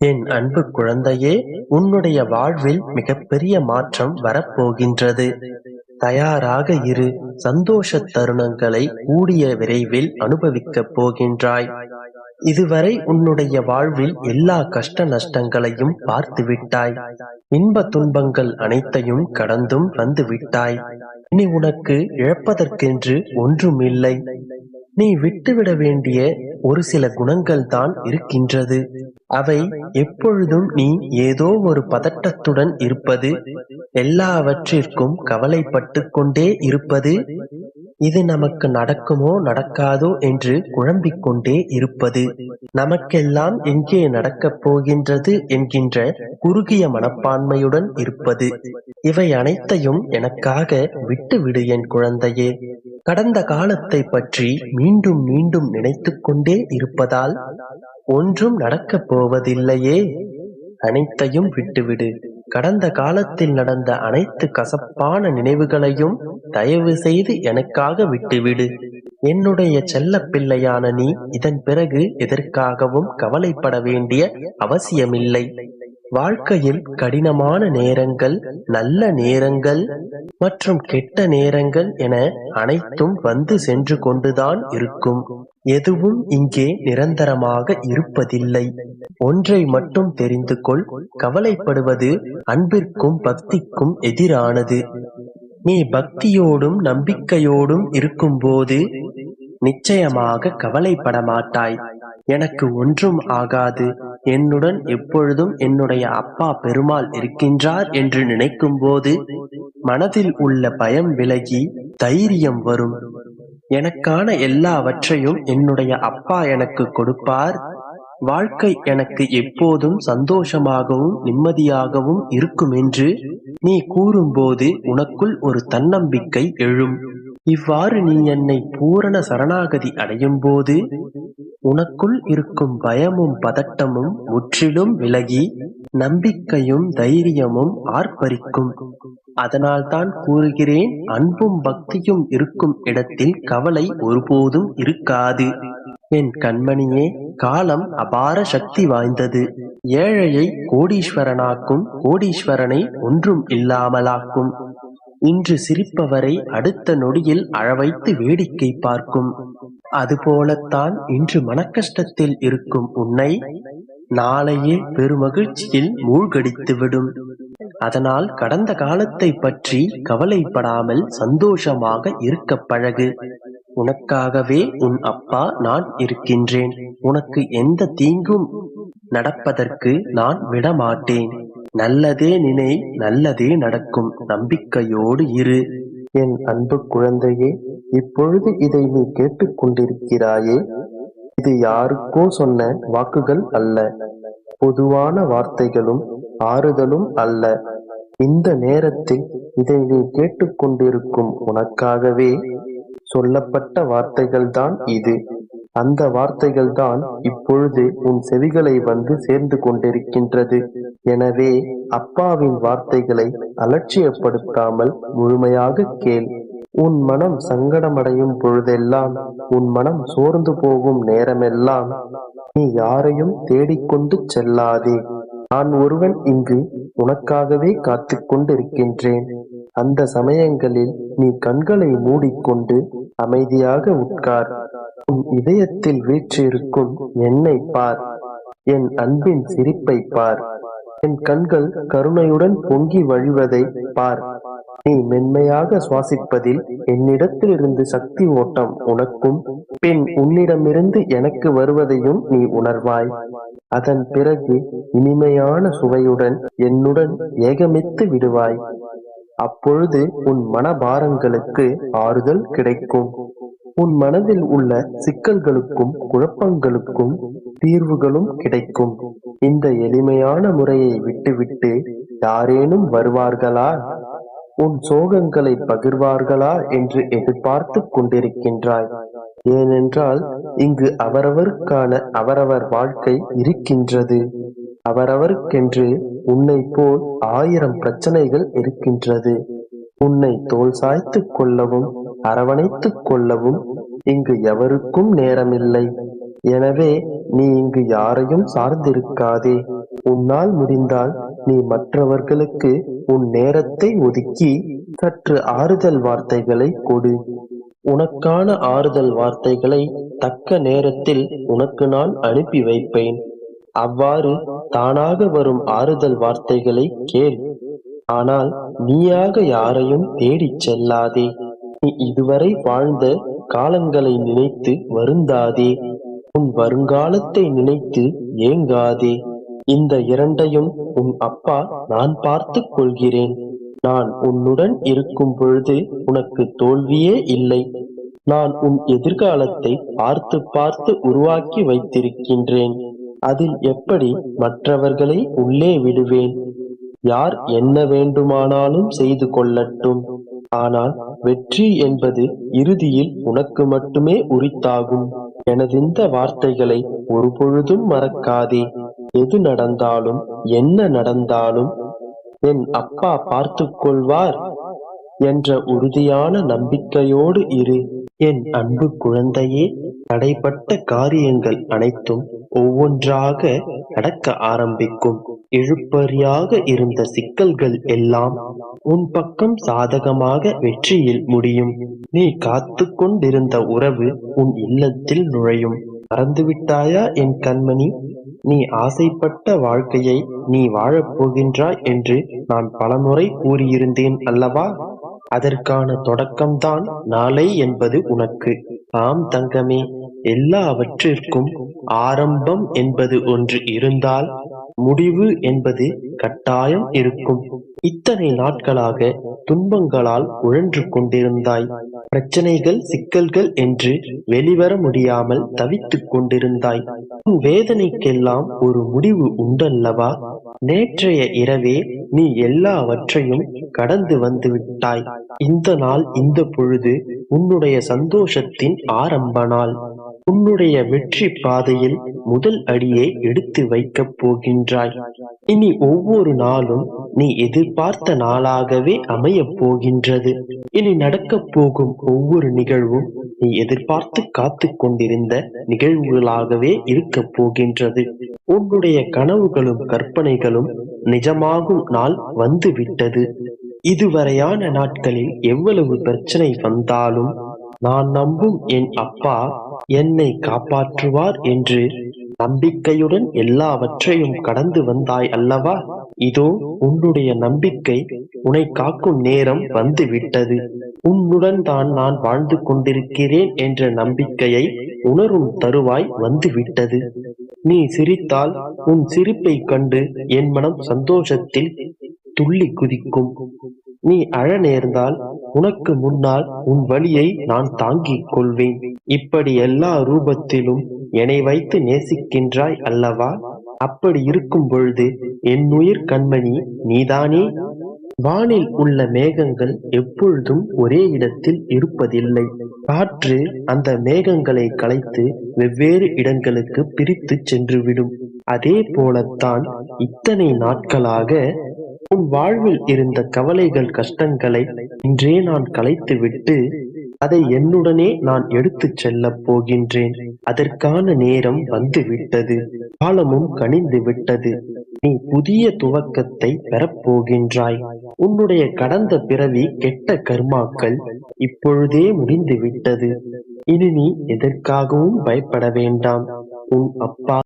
என் அன்பு குழந்தையே உன்னுடைய வாழ்வில் மிகப்பெரிய மாற்றம் வரப்போகின்றது. தயாராக இரு சந்தோஷ தருணங்களை கூடிய விரைவில் அனுபவிக்கப் போகின்றாய். இதுவரை உன்னுடைய வாழ்வில் எல்லா கஷ்ட நஷ்டங்களையும் பார்த்து விட்டாய் இன்ப துன்பங்கள் அனைத்தையும் கடந்தும் வந்து விட்டாய் இனி உனக்கு இழப்பதற்கென்று ஒன்றுமில்லை. நீ விட்டுவிட வேண்டிய ஒரு சில குணங்கள் தான் இருக்கின்றது. அவை எப்பொழுதும் நீ ஏதோ ஒரு பதட்டத்துடன் இருப்பது எல்லாவற்றிற்கும் கவலைப்பட்டு கொண்டே இருப்பது இது நமக்கு நடக்குமோ நடக்காதோ என்று குழம்பிக் கொண்டே இருப்பது. நமக்கெல்லாம் எங்கே நடக்கப் போகின்றது என்கின்ற குறுகிய மனப்பான்மையுடன் இருப்பது. இவை அனைத்தையும் எனக்காக விட்டுவிடு என் குழந்தையே. கடந்த காலத்தை பற்றி மீண்டும் மீண்டும் நினைத்துக் கொண்டே இருப்பதால் ஒன்றும் நடக்கப் போவதில்லையே. அனைத்தையும் விட்டுவிடு. கடந்த காலத்தில் நடந்த அனைத்து கசப்பான நினைவுகளையும் தயவு செய்து எனக்காக விட்டுவிடு. என்னுடைய செல்ல பிள்ளையான நீ இதன் பிறகு எதற்காகவும் கவலைப்பட வேண்டிய அவசியமில்லை. வாழ்க்கையில் கடினமான நேரங்கள் நல்ல நேரங்கள் மற்றும் கெட்ட நேரங்கள் என அனைத்தும் வந்து சென்று கொண்டுதான் இருக்கும். எதுவும் இங்கே நிரந்தரமாக இருப்பதில்லை. ஒன்றை மட்டும் தெரிந்து கொள். கவலைப்படுவது அன்பிற்கும் பக்திக்கும் எதிரானது. நீ பக்தியோடும் நம்பிக்கையோடும் இருக்கும்போது நிச்சயமாக கவலைப்பட மாட்டாய் எனக்கு ஒன்றும் ஆகாது. என்னுடன் எப்பொழுதும் என்னுடைய அப்பா பெருமாள் இருக்கின்றார் என்று நினைக்கும்போது மனதில் உள்ள பயம் விலகி தைரியம் வரும். எனக்கான எல்லாவற்றையும் என்னுடைய அப்பா எனக்கு கொடுப்பார். வாழ்க்கை எனக்கு எப்போதும் சந்தோஷமாகவும் நிம்மதியாகவும் இருக்கும் என்று நீ கூறும்போது உனக்குள் ஒரு தன்னம்பிக்கை எழும். இவ்வாறு நீ என்னை பூரண சரணாகதி அடையும் போது உனக்குள் இருக்கும் பயமும் பதட்டமும் முற்றிலும் விலகி நம்பிக்கையும் தைரியமும் ஆர்ப்பரிக்கும். அதனால்தான் கூறுகிறேன் அன்பும் பக்தியும் இருக்கும் இடத்தில் கவலை ஒருபோதும் இருக்காது. என் கண்மணியே காலம் அபார சக்தி வாய்ந்தது. ஏழையை கோடீஸ்வரனாக்கும் கோடீஸ்வரனை ஒன்றும் இல்லாமலாக்கும். இன்று சிரிப்பவரை அடுத்த நொடியில் அழவைத்து வேடிக்கை பார்க்கும். அதுபோலத்தான் இன்று மனக்கஷ்டத்தில் இருக்கும் உன்னை நாளையே பெருமகிழ்ச்சியில் மூழ்கடித்துவிடும். அதனால் கடந்த காலத்தை பற்றி கவலைப்படாமல் சந்தோஷமாக இருக்க பழகு. உனக்காகவே உன் அப்பா நான் இருக்கின்றேன். உனக்கு எந்த தீங்கும் நடப்பதற்கு நான் விடமாட்டேன். நல்லதே நினை நல்லதே நடக்கும். நம்பிக்கையோடு இரு. என் அன்பு குழந்தையே இப்பொழுது இதை நீ கேட்டுக்கொண்டிருக்கிறாயே இது யாருக்கோ சொன்ன வாக்குகள் அல்ல. பொதுவான வார்த்தைகளும் ஆறுதலும் அல்ல. இந்த நேரத்தில் இதை நீ கேட்டுக்கொண்டிருக்கும் உனக்காகவே சொல்லப்பட்ட வார்த்தைகள்தான் இது. அந்த வார்த்தைகள் தான் இப்பொழுது உன் செவிகளை வந்து சேர்ந்து கொண்டிருக்கின்றது. எனவே அப்பாவின் வார்த்தைகளை அலட்சியப்படுத்தாமல் முழுமையாக கேள். உன் மனம் சங்கடமடையும் பொழுதெல்லாம் உன் மனம் சோர்ந்து போகும் நேரமெல்லாம் நீ யாரையும் தேடிக்கொண்டு செல்லாதே. நான் ஒருவன் இங்கு உனக்காகவே காத்து கொண்டிருக்கின்றேன் அந்த சமயங்களில் நீ கண்களை மூடிக்கொண்டு அமைதியாக உட்கார். உன் இதயத்தில் வீற்றிருக்கும் என்னை பார். என் அன்பின் சிரிப்பை பார். என் கண்கள் கருணையுடன் பொங்கி வழிவதை பார். நீ மென்மையாக சுவாசிப்பதில் என்னிடத்திலிருந்து சக்தி ஓட்டம் உனக்கும் பின் உன்னிடமிருந்து எனக்கு வருவதையும் நீ உணர்வாய். அதன் பிறகு இனிமையான சுவையுடன் என்னுடன் ஏகமித்து விடுவாய். அப்பொழுது உன் மனபாரங்களுக்கு ஆறுதல் கிடைக்கும். உன் மனதில் உள்ள சிக்கல்களுக்கும் குழப்பங்களுக்கும் தீர்வுகளும் கிடைக்கும். இந்த எளிமையான முறையை விட்டுவிட்டு யாரேனும் வருவார்களா? உன் சோகங்களை பகிர்வார்களா என்று எதிர்பார்த்து கொண்டிருக்கின்றாய். ஏனென்றால் இங்கு அவரவருக்கான அவரவர் வாழ்க்கை இருக்கின்றது. அவரவருக்கென்று உன்னை போல் ஆயிரம் பிரச்சனைகள் இருக்கின்றது. உன்னை தோல் சாய்த்து கொள்ளவும் அரவணைத்துக் கொள்ளவும் இங்கு எவருக்கும் நேரமில்லை. எனவே நீ இங்கு யாரையும் சார்ந்திருக்காதே. உன்னால் முடிந்தால் நீ மற்றவர்களுக்கு உன் நேரத்தை ஒதுக்கி சற்று ஆறுதல் வார்த்தைகளை கொடு. உனக்கான ஆறுதல் வார்த்தைகளை தக்க நேரத்தில் உனக்கு நான் அனுப்பி வைப்பேன். அவ்வாறு தானாக வரும் ஆறுதல் வார்த்தைகளை கேள். ஆனால் நீயாக யாரையும் தேடிச் செல்லாதே. நீ இதுவரை வாழ்ந்த காலங்களை நினைத்து வருந்தாதே. உன் வருங்காலத்தை நினைத்து ஏங்காதே. இந்த இரண்டையும் உன் அப்பா நான் பார்த்துக் கொள்கிறேன். நான் உன்னுடன் இருக்கும் பொழுது உனக்கு தோல்வியே இல்லை. நான் உன் எதிர்காலத்தை பார்த்து பார்த்து உருவாக்கி வைத்திருக்கின்றேன். அதில் எப்படி மற்றவர்களை உள்ளே விடுவேன்? யார் என்ன வேண்டுமானாலும் செய்து கொள்ளட்டும். ஆனால் வெற்றி என்பது இறுதியில் உனக்கு மட்டுமே உரித்தாகும். எனதிந்த வார்த்தைகளை ஒருபொழுதும் மறக்காதே. எது நடந்தாலும் என்ன நடந்தாலும் என் அப்பா பார்த்து கொள்வார் என்ற உறுதியான நம்பிக்கையோடு இரு. என் அன்பு குழந்தையே தடைப்பட்ட காரியங்கள் அனைத்தும் ஒவ்வொன்றாக நடக்க ஆரம்பிக்கும். எழுப்பறியாக இருந்த சிக்கல்கள் எல்லாம் உன் பக்கம் சாதகமாக வெற்றியில் முடியும். நீ காத்து கொண்டிருந்த உறவு உன் இல்லத்தில் நுழையும். மறந்துவிட்டாயா என் கண்மணி? நீ ஆசைப்பட்ட வாழ்க்கையை நீ வாழப் போகின்றாய் என்று நான் பலமுறை கூறியிருந்தேன் அல்லவா? அதற்கான தொடக்கம்தான் நாளை என்பது உனக்கு. ஆம் தங்கமே எல்லாவற்றிற்கும் ஆரம்பம் என்பது ஒன்று இருந்தால் முடிவு என்பது கட்டாயம் இருக்கும். இத்தனை நாட்களாக துன்பங்களால் உழன்று கொண்டிருந்தாய். பிரச்சனைகள் சிக்கல்கள் என்று வெளிவர முடியாமல் தவித்துக் கொண்டிருந்தாய். உன் வேதனைக்கெல்லாம் ஒரு முடிவு உண்டல்லவா? நேற்றைய இரவே நீ எல்லாவற்றையும் கடந்து வந்து விட்டாய். இந்த நாள் இந்த பொழுது உன்னுடைய சந்தோஷத்தின் ஆரம்ப நாள். உன்னுடைய வெற்றி பாதையில் முதல் அடியை எடுத்து வைக்கப் போகின்றாய். இனி ஒவ்வொரு நாளும் நீ எதிர்பார்த்த நாளாகவே அமையப் போகின்றது. இனி நடக்கப் போகும் ஒவ்வொரு நிகழ்வும் நீ எதிர்பார்த்து காத்து கொண்டிருந்த நிகழ்வுகளாகவே இருக்கப் போகின்றது. உன்னுடைய கனவுகளும் கற்பனைகளும் நிஜமாகும் நாள் வந்துவிட்டது. இதுவரையான நாட்களில் எவ்வளவு பிரச்சனை வந்தாலும் நான் நம்பும் என் அப்பா என்னை காப்பாற்றுவார் என்று நம்பிக்கையுடன் எல்லாவற்றையும் கடந்து வந்தாய் அல்லவா? இதோ உன்னுடைய நம்பிக்கை உன்னை காக்கும் நேரம் வந்து விட்டது உன்னுடன் தான் நான் வாழ்ந்து கொண்டிருக்கிறேன் என்ற நம்பிக்கையை உணரும் தருவாய் வந்து விட்டது நீ சிரித்தால் உன் சிரிப்பை கண்டு என் மனம் சந்தோஷத்தில் துள்ளி குதிக்கும். நீ அழ நேர்ந்தால் உனக்கு முன்னால் உன் வழியை நான் தாங்கிக் கொள்வேன். இப்படி எல்லா ரூபத்திலும் என்னை வைத்து நேசிக்கின்றாய் அல்லவா? அப்படி இருக்கும் பொழுது என் உயிர் கண்மணி நீதானே? வானில் உள்ள மேகங்கள் எப்பொழுதும் ஒரே இடத்தில் இருப்பதில்லை. காற்று அந்த மேகங்களை கலைத்து வெவ்வேறு இடங்களுக்கு பிரித்து சென்றுவிடும். அதே போலத்தான் இத்தனை நாட்களாக உன் வாழ்வில் இருந்த கவலைகள் கஷ்டங்களை இன்றே நான் கலைத்துவிட்டு அதை என்னுடனே நான் எடுத்துச் செல்லப் போகின்றேன். அதற்கான நேரம் வந்துவிட்டது. காலமும் கனிந்து விட்டது. நீ புதிய துவக்கத்தை பெறப்போகின்றாய் உன்னுடைய கடந்த பிறவி கெட்ட கர்மாக்கள் இப்பொழுதே முடிந்து விட்டது இனி நீ எதற்காகவும் பயப்பட வேண்டாம். உன் அப்பா